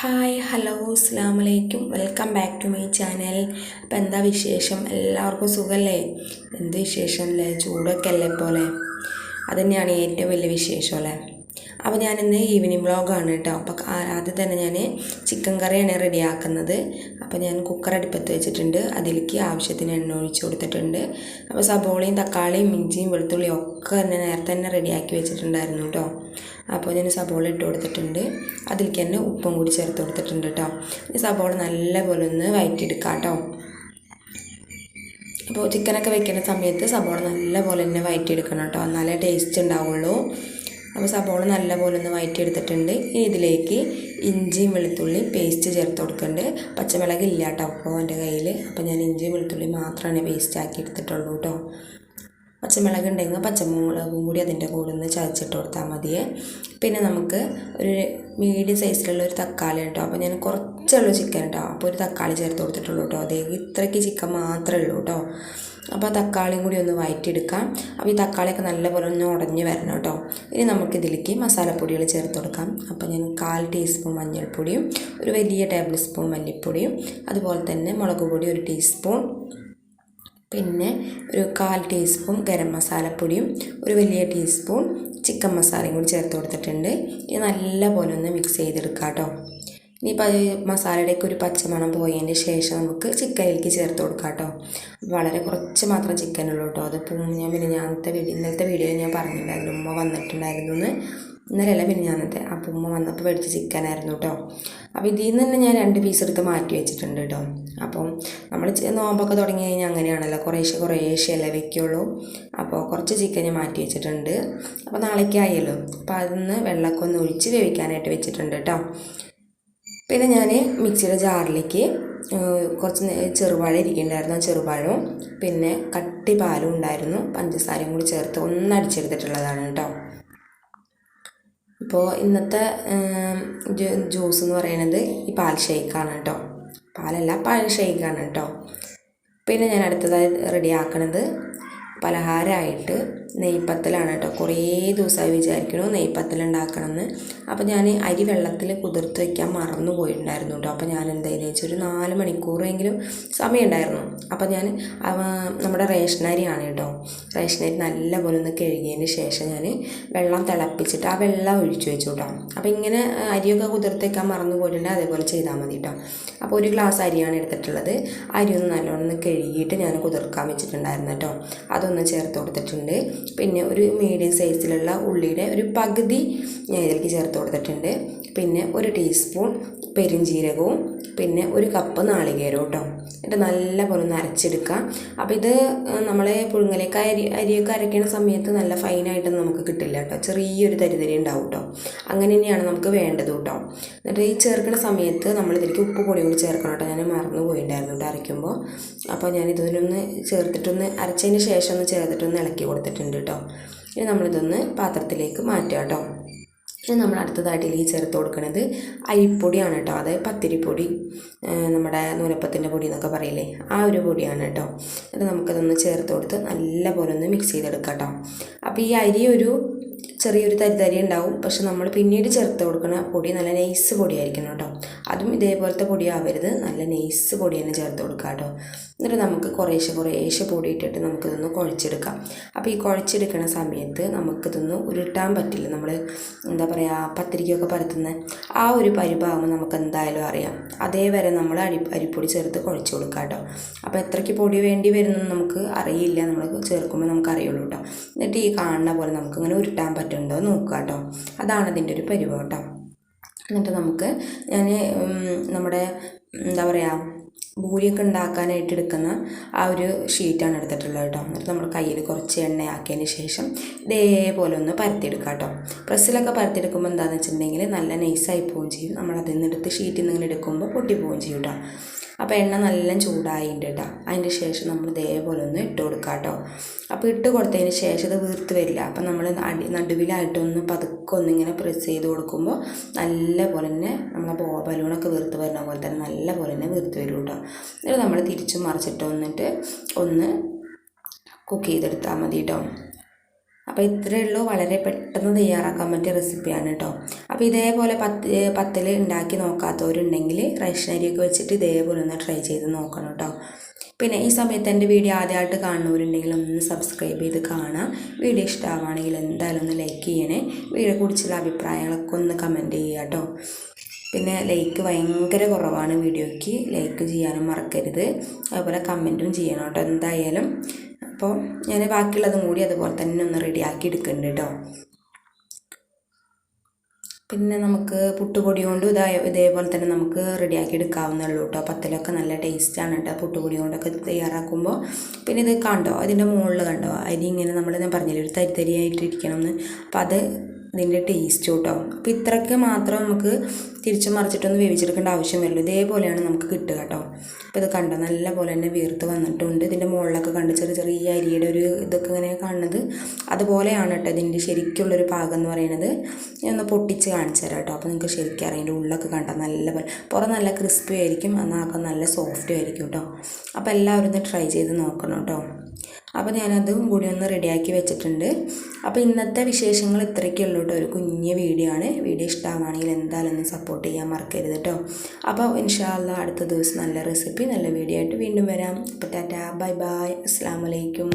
Hi hello അസ്സാം വലൈക്കും welcome back to my channel. അപ്പം എന്താ വിശേഷം? എല്ലാവർക്കും സുഖമല്ലേ എന്ത് വിശേഷം അല്ലേ ചൂടൊക്കെ അല്ലേ പോലെ അതുതന്നെയാണ് ഏറ്റവും വലിയ വിശേഷം അല്ലേ അപ്പോൾ ഞാനിന്ന് ഈവനിങ് വ്ളോഗാണ് കേട്ടോ അപ്പോൾ ആദ്യം തന്നെ ഞാൻ ചിക്കൻ കറിയാണ് റെഡിയാക്കുന്നത് അപ്പോൾ ഞാൻ കുക്കർ അടുപ്പത്ത് വെച്ചിട്ടുണ്ട്. അതിലേക്ക് ആവശ്യത്തിന് എണ്ണ ഒഴിച്ച് കൊടുത്തിട്ടുണ്ട്. അപ്പോൾ സബോളയും തക്കാളിയും മിഞ്ചിയും വെളുത്തുള്ളിയും ഒക്കെ തന്നെ നേരത്തെ തന്നെ റെഡിയാക്കി വെച്ചിട്ടുണ്ടായിരുന്നു കേട്ടോ അപ്പോൾ ഞാൻ സബോള ഇട്ട് കൊടുത്തിട്ടുണ്ട്. അതിലേക്ക് തന്നെ ഉപ്പും കൂടി ചേർത്ത് കൊടുത്തിട്ടുണ്ട് കേട്ടോ സബോള നല്ലപോലെ ഒന്ന് വയറ്റിയെടുക്കാം കേട്ടോ അപ്പോൾ ചിക്കനൊക്കെ വെക്കുന്ന സമയത്ത് സബോള നല്ലപോലെ തന്നെ വയറ്റിയെടുക്കണം കേട്ടോ എന്നാലേ ടേസ്റ്റ് ഉണ്ടാവുള്ളൂ. അപ്പോൾ സബോള നല്ലപോലെ ഒന്ന് വയറ്റിയെടുത്തിട്ടുണ്ട്. ഇനി ഇതിലേക്ക് ഇഞ്ചിയും വെളുത്തുള്ളിയും പേസ്റ്റ് ചേർത്ത് കൊടുക്കുന്നുണ്ട് പച്ചമുളക് ഇല്ല കേട്ടോ അപ്പോൾ എന്റെ കയ്യിൽ അപ്പോൾ ഞാൻ ഇഞ്ചിയും വെളുത്തുള്ളിയും മാത്രമാണ് പേസ്റ്റ് ആക്കി എടുത്തിട്ടുള്ളൂ കേട്ടോ പച്ചമുളക് ഉണ്ടെങ്കിൽ പച്ചമുളകും കൂടി അതിന്റെ കൂടെ ഒന്ന് ചതച്ചിട്ട് കൊടുത്താൽ മതിയേ. പിന്നെ നമുക്ക് ഒരു മീഡിയം സൈസിലുള്ള ഒരു തക്കാളി കേട്ടോ അപ്പോൾ ഞാൻ കുറച്ചുള്ളൂ ചിക്കൻ കേട്ടോ അപ്പോൾ ഒരു തക്കാളി ചേർത്ത് കൊടുത്തിട്ടുള്ളൂ കേട്ടോ അതേ ഇത്രയ്ക്ക് ചിക്കൻ മാത്രമേ ഉള്ളൂ കേട്ടോ അപ്പോൾ തക്കാളിയും കൂടി ഒന്ന് വഴറ്റിയെടുക്കാം അപ്പോൾ ഈ തക്കാളിയൊക്കെ നല്ലപോലെ ഒന്ന് ഉടഞ്ഞ് വരണം കേട്ടോ ഇനി നമുക്കിതിലേക്ക് മസാലപ്പൊടികൾ ചേർത്ത് കൊടുക്കാം. അപ്പോൾ ഞാൻ കാൽ ടീസ്പൂൺ മഞ്ഞൾപ്പൊടിയും ഒരു വലിയ ടേബിൾ സ്പൂൺ മല്ലിപ്പൊടിയും അതുപോലെ തന്നെ മുളക് പൊടി ഒരു ടീസ്പൂൺ പിന്നെ ഒരു കാൽ ടീസ്പൂൺ ഗരം മസാലപ്പൊടിയും ഒരു വലിയ ടീസ്പൂൺ ചിക്കൻ മസാലയും കൂടി ചേർത്ത് കൊടുത്തിട്ടുണ്ട്. ഇത് നല്ലപോലെ ഒന്ന് മിക്സ് ചെയ്തെടുക്കാം കേട്ടോ ഇനിയിപ്പോൾ മസാലയുടെയൊക്കെ ഒരു പച്ചമണം പോയതിന്റെ ശേഷം നമുക്ക് ചിക്കനിലേക്ക് ചേർത്ത് കൊടുക്കാം കേട്ടോ വളരെ കുറച്ച് മാത്രം ചിക്കനുള്ളൂ കേട്ടോ. അതിപ്പോൾ ഞാൻ പിന്നെ ഞാനത്തെ വീഡിയോ ഇന്നലത്തെ വീഡിയോ ഞാൻ പറഞ്ഞിട്ടുണ്ടായിരുന്നു ഉമ്മ വന്നിട്ടുണ്ടായിരുന്നു എന്ന്. ഇന്നലെയല്ല പിന്നെ ഞാനത്തെ അപ്പം ഉമ്മ വന്നപ്പോൾ മേടിച്ച ചിക്കനായിരുന്നു കേട്ടോ. അപ്പോൾ ഇതിൽ നിന്ന് തന്നെ ഞാൻ രണ്ട് പീസ് എടുത്ത് മാറ്റി വെച്ചിട്ടുണ്ട് കേട്ടോ. അപ്പോൾ നമ്മൾ നോമ്പൊക്കെ തുടങ്ങി കഴിഞ്ഞാൽ അങ്ങനെയാണല്ലോ. കുറേശ്ശെ കുറേശ്ശെ അല്ലേ അപ്പോൾ കുറച്ച് ചിക്കൻ ഞാൻ മാറ്റി വെച്ചിട്ടുണ്ട്. അപ്പോൾ നാളേക്കായല്ലോ അപ്പോൾ അതിന്ന് വെള്ളമൊക്കെ ഒന്ന് ഒഴിച്ച് വേവിക്കാനായിട്ട് വെച്ചിട്ടുണ്ട് കേട്ടോ. പിന്നെ ഞാൻ മിക്സിയുടെ ജാറിലേക്ക് കുറച്ച് ചെറുപഴം ഇരിക്കുന്നുണ്ടായിരുന്നു ആ ചെറുപഴവും പിന്നെ കട്ടി പാലും ഉണ്ടായിരുന്നു പഞ്ചസാരയും കൂടി ചേർത്ത് ഒന്ന് അടിച്ചെടുത്തിട്ടുള്ളതാണ് കേട്ടോ ഇപ്പോൾ ഇന്നത്തെ ജ്യൂസ് എന്ന് പറയുന്നത് ഈ പാൽ ഷേക്കാണ് കേട്ടോ പാലല്ല പാൽ ഷേക്കാണ് കേട്ടോ പിന്നെ ഞാൻ അടുത്തതായി റെഡിയാക്കണത് പലഹാരമായിട്ട് നെയ്പ്പത്തലാണ് കേട്ടോ. കുറേ ദിവസമായി വിചാരിക്കണു നെയ്പ്പത്തലുണ്ടാക്കണം എന്ന് അപ്പോൾ ഞാൻ അരി വെള്ളത്തിൽ കുതിർത്ത് വയ്ക്കാൻ മറന്നു പോയിട്ടുണ്ടായിരുന്നു കേട്ടോ. അപ്പോൾ ഞാൻ എന്തായാലും വെച്ചാൽ ഒരു നാല് മണിക്കൂറെങ്കിലും സമയം ഉണ്ടായിരുന്നു അപ്പോൾ ഞാൻ നമ്മുടെ റേഷനരിയാണ് കേട്ടോ. റേഷനരി നല്ലപോലെ ഒന്ന് കഴുകിയതിന് ശേഷം ഞാൻ വെള്ളം തിളപ്പിച്ചിട്ട് ആ വെള്ളം ഒഴിച്ചു വെച്ചു കേട്ടോ. അപ്പോൾ ഇങ്ങനെ അരിയൊക്കെ കുതിർത്ത് വയ്ക്കാൻ മറന്നു പോയിട്ടുണ്ടെങ്കിൽ അതേപോലെ ചെയ്താൽ മതി കേട്ടോ. അപ്പോൾ ഒരു ഗ്ലാസ് അരിയാണ് എടുത്തിട്ടുള്ളത്. അരി ഒന്ന് നല്ലോണം കഴുകിയിട്ട് ഞാൻ കുതിർക്കാൻ വെച്ചിട്ടുണ്ടായിരുന്നു കേട്ടോ. അതൊന്ന് ചേർത്ത് കൊടുത്തിട്ടുണ്ട്. പിന്നെ ഒരു മീഡിയം സൈസിലുള്ള ഉള്ളിയുടെ ഒരു പകുതി ഞാൻ ഇതിലേക്ക് ചേർത്ത് കൊടുത്തിട്ടുണ്ട്. പിന്നെ ഒരു ടീസ്പൂൺ പെരുംജീരകവും പിന്നെ ഒരു കപ്പ് നാളികേരവും കേട്ടോ എന്നിട്ട് നല്ല പോലെ ഒന്ന് അരച്ചെടുക്കുക. അപ്പോൾ ഇത് നമ്മളെ പുഴുങ്ങലേക്ക് അരി അരിയൊക്കെ അരയ്ക്കുന്ന സമയത്ത് നല്ല ഫൈനായിട്ട് നമുക്ക് കിട്ടില്ല കേട്ടോ ചെറിയൊരു തരിതരി ഉണ്ടാവും കേട്ടോ അങ്ങനെ തന്നെയാണ് നമുക്ക് വേണ്ടത് കേട്ടോ. എന്നിട്ട് ഈ ചേർക്കുന്ന സമയത്ത് നമ്മളിതിലേക്ക് ഉപ്പ് പൊടി കൂടി ചേർക്കണം കേട്ടോ. ഞാൻ മറന്നു പോയിട്ടുണ്ടായിരുന്നു കേട്ടോ അരയ്ക്കുമ്പോൾ. അപ്പോൾ ഞാൻ ഇതിലൊന്ന് ചേർത്തിട്ടൊന്ന് അരച്ചതിന് ശേഷം ഒന്ന് ചേർത്തിട്ടൊന്ന് ഇളക്കി കൊടുത്തിട്ടുണ്ട് കേട്ടോ. ഇനി നമ്മളിതൊന്ന് പാത്രത്തിലേക്ക് മാറ്റുക കേട്ടോ. ഇനി നമ്മൾ അടുത്തതായിട്ട് ഇതിൽ ചേർത്ത് കൊടുക്കുന്നത് അരിപ്പൊടിയാണ് കേട്ടോ. അതായത് പത്തിരിപ്പൊടി നമ്മുടെ നൂലപ്പത്തിന്റെ പൊടി എന്നൊക്കെ പറയില്ലേ ആ ഒരു പൊടിയാണ് കേട്ടോ. അത് നമുക്കതൊന്ന് ചേർത്ത് കൊടുത്ത് നല്ല പോലെ ഒന്ന് മിക്സ് ചെയ്തെടുക്കാം കേട്ടോ. അപ്പോൾ ഈ അരി ഒരു ചെറിയൊരു തരിതരി ഉണ്ടാവും. പക്ഷെ നമ്മൾ പിന്നീട് ചേർത്ത് കൊടുക്കുന്ന പൊടി നല്ല നൈസ് പൊടിയായിരിക്കണം കേട്ടോ. അതും ഇതേപോലത്തെ പൊടിയാവരുത്. നല്ല നെയ്സ് പൊടി തന്നെ ചേർത്ത് കൊടുക്കുക കേട്ടോ. എന്നിട്ട് നമുക്ക് കുറേശ്ശെ കുറേശ്ശെ പൊടി ഇട്ടിട്ട് നമുക്കിതൊന്ന് കുഴച്ചെടുക്കാം. അപ്പോൾ ഈ കുഴച്ചെടുക്കുന്ന സമയത്ത് നമുക്കിതൊന്ന് ഉരുട്ടാൻ പറ്റില്ല. നമ്മൾ എന്താ പറയുക പത്തിരിക്കൊക്കെ പരത്തുന്ന ആ ഒരു പരിഭാഗം നമുക്ക് എന്തായാലും അറിയാം. അതേവരെ നമ്മൾ അരി അരിപ്പൊടി ചേർത്ത് കുഴച്ച് കൊടുക്കുക കേട്ടോ. അപ്പോൾ എത്രയ്ക്ക് പൊടി വേണ്ടി വരുന്നു നമുക്ക് അറിയില്ല. നമ്മൾ ചേർക്കുമ്പോൾ നമുക്ക് അറിയുള്ളൂ കേട്ടോ. എന്നിട്ട് ഈ കാണുന്ന പോലെ നമുക്കിങ്ങനെ ഉരുട്ടാൻ പറ്റുന്നുണ്ടോ നോക്കുക കേട്ടോ. അതാണ് അതിന്റെ ഒരു പരിഭവം കേട്ടോ എന്നിട്ട് നമുക്ക് ഞാൻ നമ്മുടെ എന്താ പറയുക ഭൂരിയൊക്കെ ഉണ്ടാക്കാനായിട്ട് എടുക്കുന്ന ആ ഒരു ഷീറ്റാണ് എടുത്തിട്ടുള്ളത് കേട്ടോ. എന്നിട്ട് നമ്മൾ കയ്യിൽ കുറച്ച് എണ്ണയാക്കിയതിന് ശേഷം ഇതേപോലെ ഒന്ന് പരത്തിയെടുക്കുക കേട്ടോ. പ്രസ്സിലൊക്കെ പരത്തിയെടുക്കുമ്പോൾ എന്താണെന്ന് വെച്ചിട്ടുണ്ടെങ്കിൽ നല്ല നൈസായി പോവുകയും ചെയ്യും. നമ്മൾ അതിൽ നിന്ന് എടുത്ത് ഷീറ്റിൽ നിന്ന് എടുക്കുമ്പോൾ പൊട്ടി ചെയ്യും കേട്ടോ. അപ്പോൾ എണ്ണ നല്ല ചൂടായിട്ടുണ്ട് കേട്ടോ. അതിന്റെ ശേഷം നമ്മൾ ഇതേപോലെ ഒന്ന് ഇട്ട് കൊടുക്കുക കേട്ടോ. അപ്പോൾ ഇട്ട് കൊടുത്തതിന് ശേഷം ഇത് വീർത്ത് വരില്ല. അപ്പോൾ നമ്മൾ അടി നടുവിലായിട്ടൊന്ന് പതുക്കെ ഒന്നിങ്ങനെ പ്രസ് ചെയ്ത് കൊടുക്കുമ്പോൾ നല്ല പോലെ തന്നെ നമ്മളെ ബലൂണൊക്കെ വീർത്ത് വരുന്ന പോലെ തന്നെ നല്ല പോലെ തന്നെ വീർത്ത് വരും കേട്ടോ. എന്നിട്ട് നമ്മൾ തിരിച്ചു മറിച്ചിട്ട് വന്നിട്ട് ഒന്ന് കുക്ക് ചെയ്തെടുത്താൽ മതി കേട്ടോ. അപ്പോൾ ഇത്രയേ ഉള്ളൂ. വളരെ പെട്ടെന്ന് തയ്യാറാക്കാൻ പറ്റിയ റെസിപ്പിയാണ് കേട്ടോ. അപ്പോൾ ഇതേപോലെ പത്ത് പത്തിൽ ഉണ്ടാക്കി നോക്കാത്തവരുണ്ടെങ്കിൽ റേഷൻ വെച്ചിട്ട് ഇതേപോലെ ഒന്ന് ട്രൈ ചെയ്ത് നോക്കണം കേട്ടോ പിന്നെ ഈ സമയത്ത് എന്റെ വീഡിയോ ആദ്യമായിട്ട് കാണുന്നവരുണ്ടെങ്കിൽ ഒന്ന് സബ്സ്ക്രൈബ് ചെയ്ത് കാണാം. വീഡിയോ ഇഷ്ടമാവുകയാണെങ്കിൽ എന്തായാലും ഒന്ന് ലൈക്ക് ചെയ്യണേ. വീഡിയോ കുറിച്ചുള്ള അഭിപ്രായങ്ങളൊക്കെ ഒന്ന് കമന്റ് ചെയ്യുക കേട്ടോ പിന്നെ ലൈക്ക് ഭയങ്കര കുറവാണ് വീഡിയോയ്ക്ക്. ലൈക്ക് ചെയ്യാനും മറക്കരുത്. അതുപോലെ കമന്റും ചെയ്യണം കേട്ടോ എന്തായാലും. അപ്പോൾ ഞാൻ ബാക്കിയുള്ളതും കൂടി അതുപോലെ തന്നെ ഒന്ന് റെഡിയാക്കി എടുക്കുന്നുണ്ട് കേട്ടോ പിന്നെ നമുക്ക് പുട്ടുപൊടി കൊണ്ട് ഇതാ ഇതേപോലെ തന്നെ നമുക്ക് റെഡിയാക്കി എടുക്കാവുന്നേ ഉള്ളൂ കേട്ടോ. പത്തലൊക്കെ നല്ല ടേസ്റ്റാണ് കേട്ടോ പുട്ടുപൊടി കൊണ്ടൊക്കെ തയ്യാറാക്കുമ്പോൾ. പിന്നെ ഇത് കണ്ടോ? അതിന്റെ മുകളിൽ കണ്ടോ? അരി ഇങ്ങനെ നമ്മൾ ഞാൻ പറഞ്ഞില്ലേ ഒരു തരി തരിയായിട്ട് ഇരിക്കണം എന്ന് അപ്പോൾ അത് ഇതിന്റെ ടേസ്റ്റ് കേട്ടോ അപ്പോൾ ഇത്രയ്ക്ക് മാത്രം നമുക്ക് തിരിച്ചു മറിച്ചിട്ടൊന്നും വേവിച്ചെടുക്കേണ്ട ആവശ്യം വരുള്ളൂ ഇതേപോലെയാണ് നമുക്ക് കിട്ടുക കേട്ടോ അപ്പോൾ ഇത് കണ്ടോ? നല്ല പോലെ തന്നെ വീർത്ത് വന്നിട്ടുണ്ട്. ഇതിന്റെ മുകളിലൊക്കെ കണ്ട് ചെറിയ ചെറിയ അരിയുടെ ഒരു ഇതൊക്കെ ഇങ്ങനെ കാണുന്നത് അതുപോലെയാണ് കേട്ടോ ഇതിന്റെ ശരിക്കുള്ളൊരു പാകം എന്ന് പറയുന്നത്. ഞാൻ ഒന്ന് പൊട്ടിച്ച് കാണിച്ചു തരാം കേട്ടോ അപ്പോൾ നിങ്ങൾക്ക് ശരിക്കും അറിയാം. അതിന്റെ ഉള്ളൊക്കെ കണ്ടാൽ നല്ല പോലെ പുറം നല്ല ക്രിസ്പി ആയിരിക്കും. എന്നാൽ നല്ല സോഫ്റ്റ് ആയിരിക്കും കേട്ടോ അപ്പോൾ എല്ലാവരും ഒന്ന് ട്രൈ ചെയ്ത് നോക്കണം കേട്ടോ അപ്പോൾ ഞാനതും കൂടി ഒന്ന് റെഡിയാക്കി വെച്ചിട്ടുണ്ട്. അപ്പോൾ ഇന്നത്തെ വിശേഷങ്ങൾ ഇത്രയൊക്കെ ഉള്ളൂ കേട്ടോ. ഒരു കുഞ്ഞ് വീഡിയോ ആണ്. വീഡിയോ ഇഷ്ടമാണെങ്കിൽ എന്തായാലും ഒന്ന് സപ്പോർട്ട് ചെയ്യാൻ മറക്കരുത് കേട്ടോ. അപ്പോൾ ഇൻഷാല്ല അടുത്ത ദിവസം നല്ല റെസിപ്പി നല്ല വീഡിയോ ആയിട്ട് വീണ്ടും വരാം. അപ്പോൾ ടാറ്റാ ബൈ ബൈ അസ്സാം വലൈക്കും